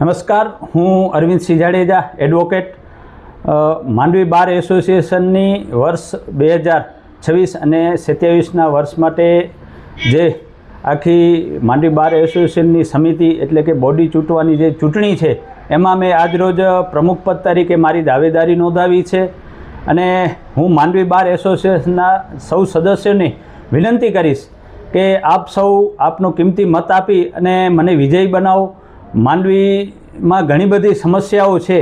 નમસ્કાર, હું Arvindsinh Jadeja advocate Mandvi bar એસોસિએશનની વર્ષ બે હજાર છવ્વીસ અને સત્યાવીસના વર્ષ માટે જે આખી માંડવી બાર એસોસિએશનની સમિતિ એટલે કે બોડી ચૂંટવાની જે ચૂંટણી છે, એમાં મેં આજરોજ પ્રમુખપદ તરીકે મારી દાવેદારી નોંધાવી છે અને હું માંડવી બાર એસોસિએશનના સૌ સદસ્યોને વિનંતી કરીશ કે આપ સૌ આપનો કિંમતી મત આપી અને મને વિજયી બનાવો. માંડવીમાં ઘણી બધી સમસ્યાઓ છે.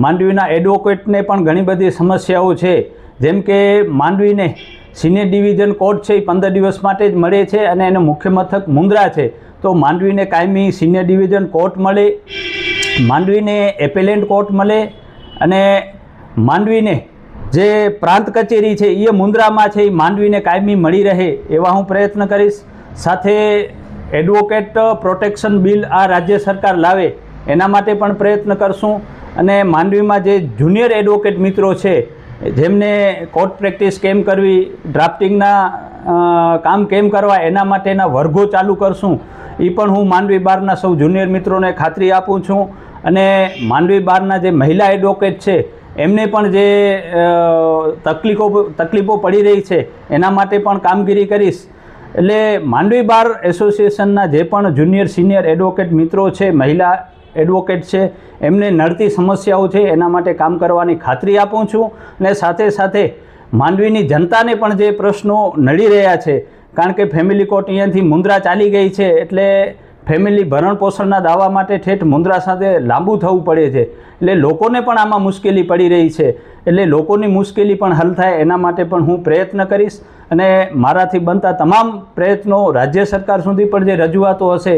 માંડવીના એડવોકેટને પણ ઘણી બધી સમસ્યાઓ છે. જેમ કે માંડવીને સિનિયર ડિવિઝન કોર્ટ છે એ પંદર દિવસ માટે જ મળે છે અને એનું મુખ્ય મથક મુંદ્રા છે. તો માંડવીને કાયમી સિનિયર ડિવિઝન કોર્ટ મળે, માંડવીને એપેલેન્ટ કોર્ટ મળે અને માંડવીને જે પ્રાંત કચેરી છે એ મુંદ્રામાં છે એ માંડવીને કાયમી મળી રહે એવા હું પ્રયત્ન કરીશ. સાથે એડવોકેટ પ્રોટેક્શન બિલ આ રાજ્ય સરકાર લાવે, એના માટે પણ પ્રયત્ન કરશું. અને માંડવીમાં જે જુનિયર એડવોકેટ મિત્રો છે, જેમને કોર્ટ પ્રેક્ટિસ કેમ કરવી, ડ્રાફ્ટિંગના કામ કેમ કરવા, એના માટેના વર્ગો ચાલુ કરશું. એ પણ હું માંડવી બારના સૌ જુનિયર મિત્રોને ખાતરી આપું છું. અને માંડવી બારના જે મહિલા એડવોકેટ છે, એમને પણ જે તકલીફો તકલીફો પડી રહી છે, એના માટે પણ કામગીરી કરીશ. એટલે માંડવી બાર એસોસિએશનના જે પણ જુનિયર, સિનિયર એડવોકેટ મિત્રો છે, મહિલા એડવોકેટ છે, એમને નડતી સમસ્યાઓ છે, એના માટે કામ કરવાની ખાતરી આપું છું. અને સાથે સાથે માંડવીની જનતાને પણ જે પ્રશ્નો નડી રહ્યા છે, કારણ કે ફેમિલી કોર્ટ અહીંયાથી મુંદ્રા ચાલી ગઈ છે, એટલે ફેમિલી ભરણ પોષણના દાવા માટે ઠેઠ મુંદ્રા સાથે લાંબુ થવું પડે છે. એટલે લોકોને પણ આમાં મુશ્કેલી પડી રહી છે. એટલે લોકોની મુશ્કેલી પણ હલ થાય, એના માટે પણ હું પ્રયત્ન કરીશ. અને મારાથી બનતા તમામ પ્રયત્નો રાજ્ય સરકાર સુધી પણ જે રજૂઆતો હશે,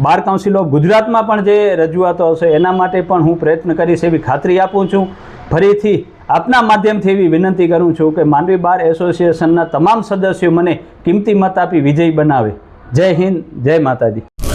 બાર કાઉન્સિલ ગુજરાતમાં પણ જે રજૂઆતો હશે, એના માટે પણ હું પ્રયત્ન કરીશ એવી ખાતરી આપું છું. ફરીથી આપના માધ્યમથી એવી વિનંતી કરું છું કે માંડવી બાર એસોસિએશનના તમામ સદસ્યો મને કિંમતી મત આપી વિજયી બનાવે. જય હિન્દ, જય માતાજી.